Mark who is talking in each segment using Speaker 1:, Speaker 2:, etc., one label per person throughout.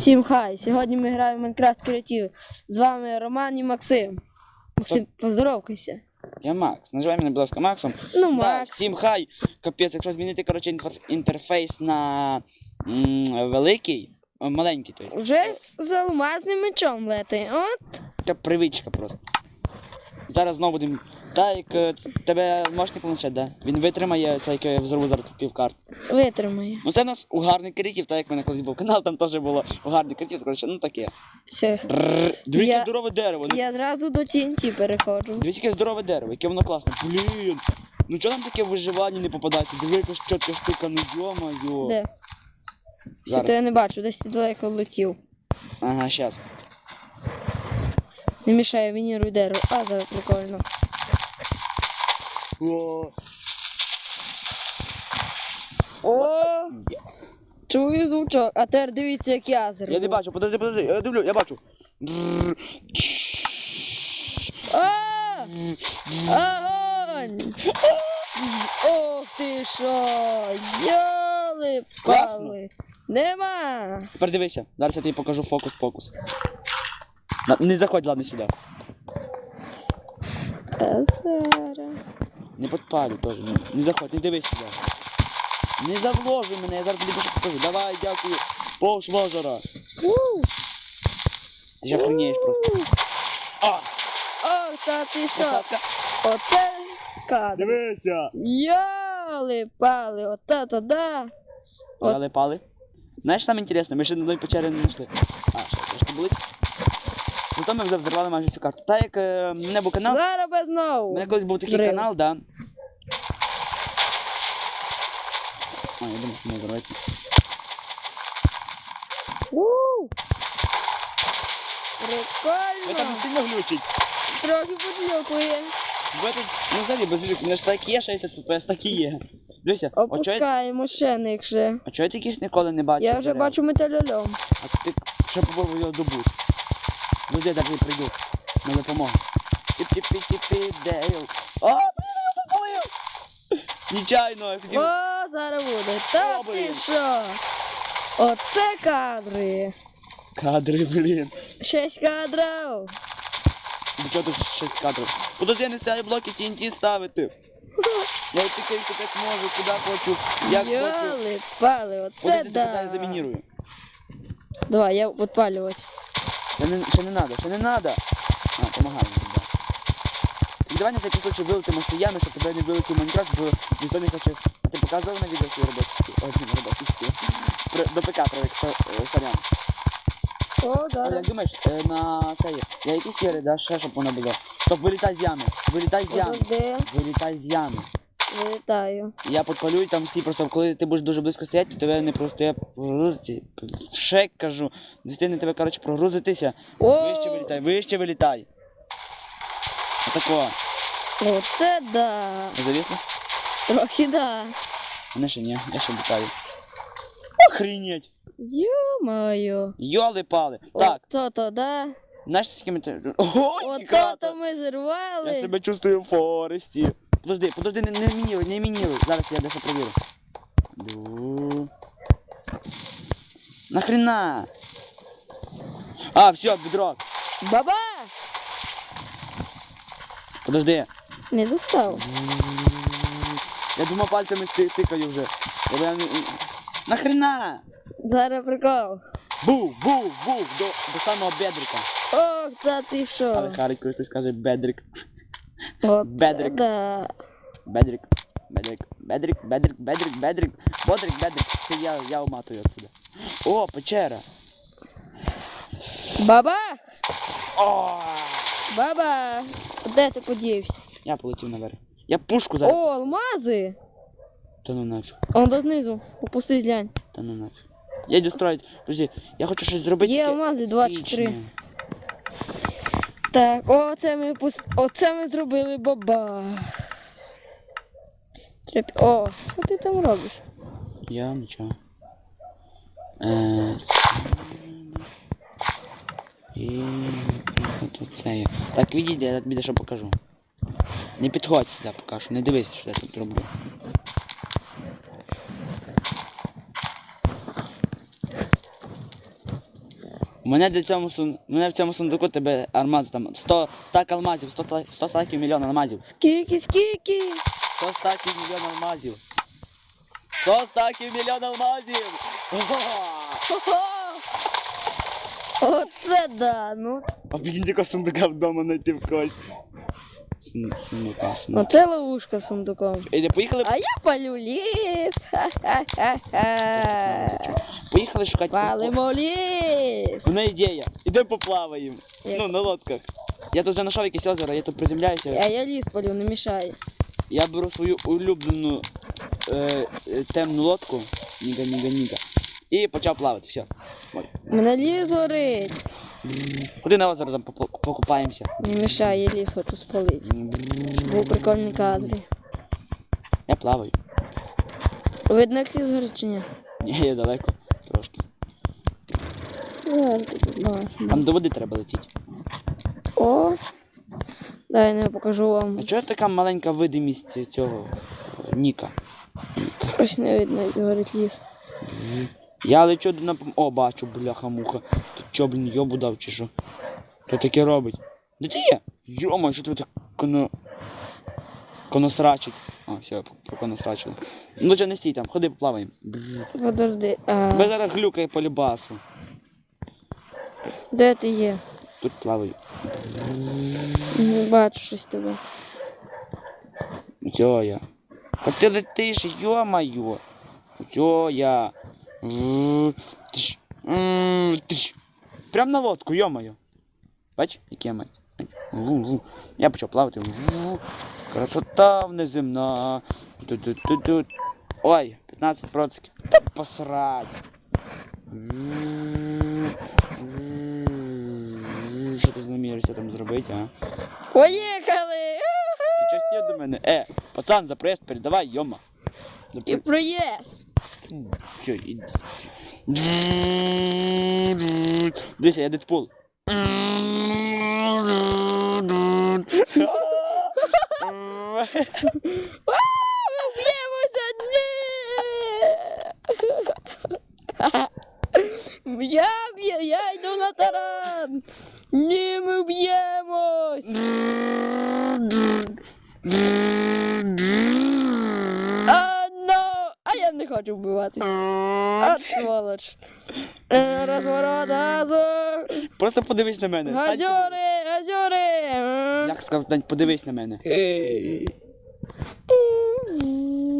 Speaker 1: Всім хай! Сьогодні ми граємо в Майнкрафт Креатив. З вами Роман і Максим. Максим, поздоровкайся.
Speaker 2: Я Макс. Називай мене, будь ласка, Максом.
Speaker 1: Ну,
Speaker 2: Да,
Speaker 1: Макс.
Speaker 2: всім хай. Капець, якщо змінити коротше, інтерфейс на м, великий, маленький, то есть.
Speaker 1: Вже з, з алмазним мечом лети. От.
Speaker 2: Це привичка просто. Зараз знову будемо. Та як е, ц- тебе мощний планшет, да? Він витримає це, як я взорву зараз тут півкарт.
Speaker 1: Витримає.
Speaker 2: Ну це у нас угарний критів, так як в мене колись був канал, там теж було угарний критів, коротше, ну таке.
Speaker 1: Все.
Speaker 2: Бррр. Дивіться,
Speaker 1: Я-
Speaker 2: здорове дерево. ну,
Speaker 1: Я одразу до TNT переходжу.
Speaker 2: Дивіться, яке здорове дерево, яке воно класне. Блін. Ну чого нам таке виживання не попадається? Диви, яка чітка штука, ну йо-моє.
Speaker 1: Де? Ще
Speaker 2: Зараз.
Speaker 1: то я не бачу, десь ти далеко летів.
Speaker 2: Ага, щас.
Speaker 1: Не мішає мініруй дерево. А, зараз прикольно.
Speaker 2: О,
Speaker 1: О, чую звучок. А тепер дивіться, як я зроблю.
Speaker 2: Я не бачу, подожди, подожди, я дивлю, я бачу.
Speaker 1: А! Огонь! Ох ти що! Йоли пали! Нема!
Speaker 2: Тепер дивися, зараз я тобі покажу фокус-покус. Не заходь, ладно, сюди.
Speaker 1: Казара.
Speaker 2: Не підпалю теж. Не, не заходь, не дивись сюди. Не завложуй мене, я зараз тобі дещо покажу. Давай, дякую. Пошла жара.
Speaker 1: У!
Speaker 2: Ти ж охренеєш просто. А!
Speaker 1: Ох, та ти що?
Speaker 2: Посадка.
Speaker 1: Оце кадр.
Speaker 2: Дивися.
Speaker 1: Йоли пали, ота то да. От.
Speaker 2: Пали пали. Знаєш, саме інтересне, ми ще на одній печері не знайшли. А, ще трошки болить. Зато ми вже взорвали майже всю карту. Та як е, мене був канал,
Speaker 1: Зараз без
Speaker 2: у мене колись був такий
Speaker 1: Зрив.
Speaker 2: канал, да. А, я думаю, що не взорветься.
Speaker 1: У!
Speaker 2: Ви там не
Speaker 1: Прикольно.
Speaker 2: сильно глючить.
Speaker 1: Трохи подлюкує.
Speaker 2: В этот, ну взагалі без у мене ж так є 60 FPS, так і є. Дивися, а чого я,
Speaker 1: Опускаємо ще никше.
Speaker 2: а чого я таких ніколи не бачив?
Speaker 1: Я вже бачу металольом.
Speaker 2: А ти ще попробуй його добути. Ну де так і прийду. На допомогу. Тіп-тіп-тіп-тіп, Дейл. А, блін, я попалив! Нечайно, я хотів.
Speaker 1: О, зараз буде. Та
Speaker 2: О,
Speaker 1: ти
Speaker 2: блін.
Speaker 1: що? Оце кадри.
Speaker 2: Кадри, блін.
Speaker 1: Шесть кадрів.
Speaker 2: До чого тут 6 кадрів? Подожди, я не стаю блоки TNT ставити. Я тикаю як можу, куди хочу, як хочу.
Speaker 1: Йоли, пали, оце
Speaker 2: Подожди,
Speaker 1: да.
Speaker 2: да. я замінірую.
Speaker 1: Давай, я підпалювати.
Speaker 2: Ще не, ще не надо, ще не надо. А, помагай мені, да. Давай на всякий случай вилетимо стоями, щоб тебе не вилетів Майнкрафт, бо ніхто не хоче. Ти показував на відео свої робочі стіл? Ой, не робочі стіл. До ПК привик, е, сорян.
Speaker 1: О,
Speaker 2: А
Speaker 1: зараз.
Speaker 2: як думаєш, е, на це є, я якісь єри, да, ще щоб воно було. Стоп, вилітай з ями, вилітай з ями, вилітай з ями.
Speaker 1: Вилітаю.
Speaker 2: Я підпалю і там стій, просто коли ти будеш дуже близько стояти, то тебе не просто я прогрузити. Ще кажу, не встигне тебе, коротше, прогрузитися.
Speaker 1: О,
Speaker 2: Вище вилітай, вище вилітай. Отако.
Speaker 1: оце да.
Speaker 2: Завісно?
Speaker 1: Трохи да.
Speaker 2: Мене ще ні, я ще літаю. Охренеть!
Speaker 1: Ё-моё.
Speaker 2: Йоли пали. Так,
Speaker 1: Ото то да.
Speaker 2: знаєш, з ким ти. Ой,
Speaker 1: Ото-то ми зірвали.
Speaker 2: Я себе чувствую в Форесті. Подожди, подожди, не, не мініруй, не мініруй. Зараз я дещо провірю. Ду. Нахрена? А, все, бедрок.
Speaker 1: Баба!
Speaker 2: Подожди.
Speaker 1: Не достав.
Speaker 2: Я двома пальцями сти- тикаю вже. Я, я, не- Нахрена?
Speaker 1: Зараз прикол.
Speaker 2: Був, був, був, до, до самого бедрика.
Speaker 1: Ох, та ти
Speaker 2: Але
Speaker 1: що?
Speaker 2: харить, коли ти скаже бедрик. Бедрик.
Speaker 1: да.
Speaker 2: Бедрик. Бедрик, бедрик, бедрик, бедрик, бедрик, бодрик, бедрик. Це я, я уматую отсюда. О, печера.
Speaker 1: Баба!
Speaker 2: О!
Speaker 1: Баба! Де ти подівся?
Speaker 2: Я полетів наверх. Я пушку зараз.
Speaker 1: О, алмази!
Speaker 2: Та ну нафіг,
Speaker 1: Он до знизу. Опусти глянь.
Speaker 2: та ну нафіг. Я йду строїть. Друзі, я хочу щось зробити.
Speaker 1: Є
Speaker 2: таке
Speaker 1: алмази 23.
Speaker 2: епічне.
Speaker 1: Так, оце ми. Оце ми зробили баба. О, що ти там робиш?
Speaker 2: Я нічого. Е, І тут це є. Так, відійди, я тобі дещо покажу. Не підходь сюди поки що, не дивись, що я тут роблю. Мене для цьому сун... мене в цьому сундуку тебе алмаз там 100 стак алмазів, 100, 100 стаків мільйон алмазів.
Speaker 1: Скільки, скільки?
Speaker 2: 100 стаків мільйон алмазів. 100 стаків мільйон алмазів!
Speaker 1: Оце да, ну.
Speaker 2: А сундука вдома знайти в когось. Сун- Сундука, сундука.
Speaker 1: Оце ловушка з сундуком.
Speaker 2: Іде, поїхали,
Speaker 1: А я палю ліс. Ха-ха-ха-ха.
Speaker 2: поїхали шукати.
Speaker 1: Палимо ліс.
Speaker 2: У мене ідея. Ідемо поплаваємо.
Speaker 1: Як?
Speaker 2: Ну, на лодках. Я тут вже знайшов якесь озеро, я тут приземляюся.
Speaker 1: А я ліс палю, не мішай.
Speaker 2: Я беру свою улюблену е, е, темну лодку. Ніга, ніга, ніга. І почав плавати. Все.
Speaker 1: Мене ліс горить.
Speaker 2: Куди на озеро там покупаємося?
Speaker 1: Не мішай, я ліс хочу спалити. Був прикольний кадр.
Speaker 2: Я плаваю.
Speaker 1: Видно, як горить чи ні?
Speaker 2: Ні, я далеко трошки. Там до води треба летіти.
Speaker 1: О! Дай я покажу вам.
Speaker 2: А чого така маленька видимість цього е, Ніка?
Speaker 1: Ось не видно, як горить ліс.
Speaker 2: Я лечу до напом... О, бачу, бляха-муха. Чо, блін, йобу дав чи що? Хто таке робить? Де ти є? Йома, що ти так коно... Коносрачить. А, все, проконосрачили. Ну, вже не стій там, ходи поплаваємо.
Speaker 1: Подожди. А,
Speaker 2: Тебе зараз глюкає по любасу.
Speaker 1: де ти є?
Speaker 2: Тут плаваю.
Speaker 1: Не бачу щось тебе.
Speaker 2: Чого я? А ти летиш, йо-моє. Чого я? Тиш, тиш. Прям на лодку, йо-моє. Бач, який я мать. Я почав плавати. Красота внеземна. Ой, 15 процентів. Та посрать. Що ти намірився там зробити, а?
Speaker 1: Поїхали!
Speaker 2: Щось є до мене? Е, пацан, за проїзд передавай, йома. За
Speaker 1: І
Speaker 2: проїзд. Що, іди. Дивися, я Дедпул.
Speaker 1: Б'ємося! Ні! Я б'є, я йду на таран! Ні, ми б'ємось! Хочу вбиватись. От сволоч. Е, Розворот газу!
Speaker 2: Просто подивись на мене.
Speaker 1: Газюри, газюри!
Speaker 2: Як сказав, стань, подивись на мене.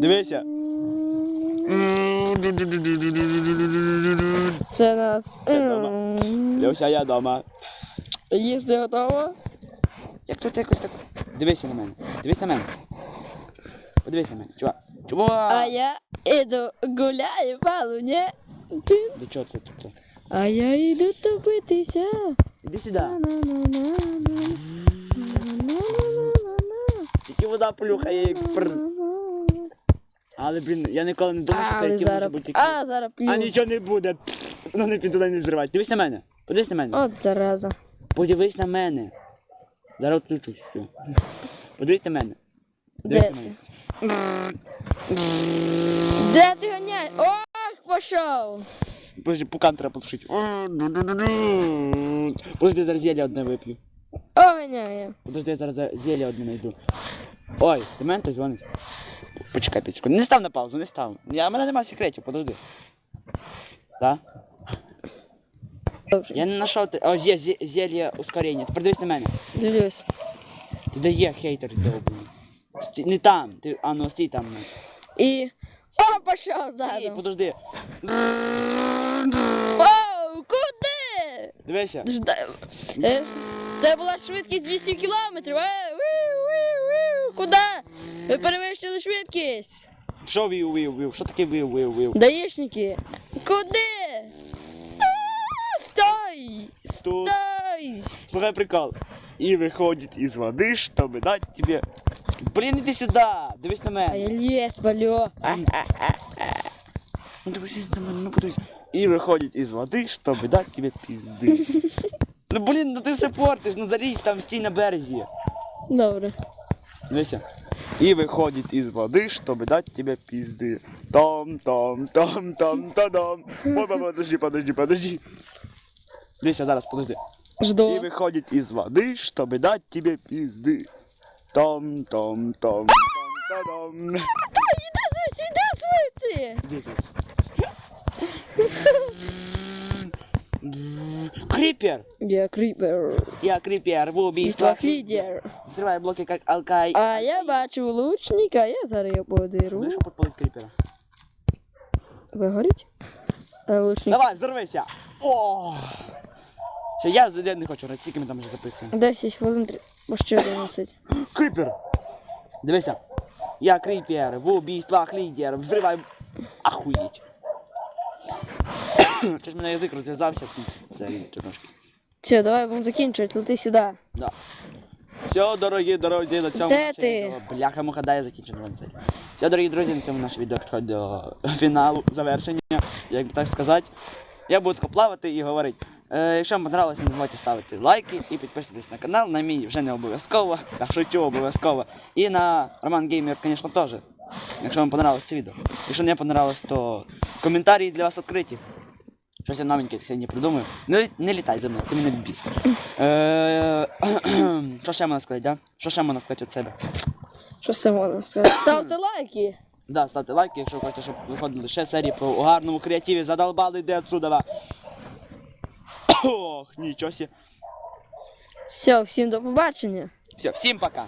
Speaker 2: Дивися.
Speaker 1: Це нас.
Speaker 2: Люся, я дома.
Speaker 1: Їсти готово?
Speaker 2: Як тут якось так. Дивися на мене. Дивись на мене. Подивись на мене. Чувак. Чувак.
Speaker 1: А я іду гуляю по луні.
Speaker 2: До чого це тут?
Speaker 1: А я йду топитися.
Speaker 2: Іди сюди. Тільки вода плюхає, як пр. Але, блін, я ніколи не думав, що перед може
Speaker 1: зараз.
Speaker 2: бути.
Speaker 1: А, зараз
Speaker 2: А нічого не буде. Ну не піду не зривати. Дивись на мене. Подивись на мене.
Speaker 1: От зараза.
Speaker 2: Подивись на мене. Зараз відключусь. Все. Подивись на мене.
Speaker 1: Де
Speaker 2: Подивись на мене.
Speaker 1: Де ти ганяєш? Ох, пішов.
Speaker 2: Подожди, пукан треба потушити. Подожди, я зараз зілля одне вип'ю.
Speaker 1: Оганяє.
Speaker 2: Подожди, я зараз за- зілля одне знайду. Ой, до мене хтось дзвонить. Почекай 5. Не став на паузу, не став. Я, в мене немає секретів, подожди. Так?
Speaker 1: Добре.
Speaker 2: Я не знайшов. те- О, є зі- зілля ускорення. Тепер дивись на мене.
Speaker 1: Дивлюсь.
Speaker 2: Ти де є хейтер довбаний. Сті- Не там, ти, а ну стій там. ну.
Speaker 1: І. О, пішов
Speaker 2: Стій,
Speaker 1: задом.
Speaker 2: подожди.
Speaker 1: Оу, куди?
Speaker 2: Дивися.
Speaker 1: Жда- Е, Це була швидкість 200 кілометрів. Е, виу, виу, виу. Куди? Ви перевищили швидкість.
Speaker 2: Що вів, вів, вів? Що таке вів, вів, вів?
Speaker 1: Даїшники. Куди? А, Стой!
Speaker 2: Тут.
Speaker 1: Стой!
Speaker 2: Слухай прикол. И выходит из воды, чтобы дать тебе... Блин, иди сюда! Дивись на
Speaker 1: А я
Speaker 2: мене.
Speaker 1: лес палю.
Speaker 2: Ну дивись на мене, ну подивись. И выходит из воды, чтобы дать тебе пизды. Ну блін, ну ти все портиш, ну залізь там, стій на березі.
Speaker 1: Добре.
Speaker 2: Дивися. И выходит из воды, чтобы дать тебе пизды. Там, там, там, там, та дам. Ой, подожди, подожди, подожди. Дивися, зараз, подожди. И
Speaker 1: Жду.
Speaker 2: выходит из воды, чтобы дать тебе пизды. Том, том, том, том, том.
Speaker 1: Іди звідси, іди звідси!
Speaker 2: Крипер!
Speaker 1: Я кріпер.
Speaker 2: Я крипер в убийствах.
Speaker 1: лідер.
Speaker 2: Взрывай блоки как алкай.
Speaker 1: А я бачу лучника, я зараз його подеру.
Speaker 2: Подпалить крипера.
Speaker 1: Вигоріть? А лучник.
Speaker 2: Давай, взорвися! О! Все, я за день не хочу, грати, скільки ми там вже записуємо.
Speaker 1: 10 хвилин, три- бо ще.
Speaker 2: Крипер! Дивися. Я крипер, в убийствах лідер, взривай. Ахуєть. Щось мене язик розв'язався кінці цієї чорношки.
Speaker 1: Все, давай будемо закінчувати, лети сюди.
Speaker 2: Да. Все, дорогі друзі, на цьому
Speaker 1: Де
Speaker 2: наше
Speaker 1: ти?
Speaker 2: відео. Бляха муха, дай я закінчу на. Все, дорогі друзі, на цьому наше відео підходить до фіналу, завершення, як би так сказати. Я буду тако плавати і говорити. Е, якщо вам понравилось, не забувайте ставити лайки і підписуйтесь на канал. На мій вже не обов'язково, я шучу обов'язково. І на Роман Геймер, звісно, теж. Якщо вам понравилось це відео. Якщо не понравилось, то коментарі для вас відкриті. Щось я новеньке сьогодні придумаю. Не, не літай за мною, ти мене біс. Е, Що ще можна сказати, да? Що ще можна сказати від себе?
Speaker 1: Що це можна сказати? Ставте лайки.
Speaker 2: Да, ставте лайки, якщо хочете, щоб виходили ще серії по гарному креативі. Задолбали, йди отсюда. Ох, нічого сі.
Speaker 1: Все, всім до побачення.
Speaker 2: Все, всім пока.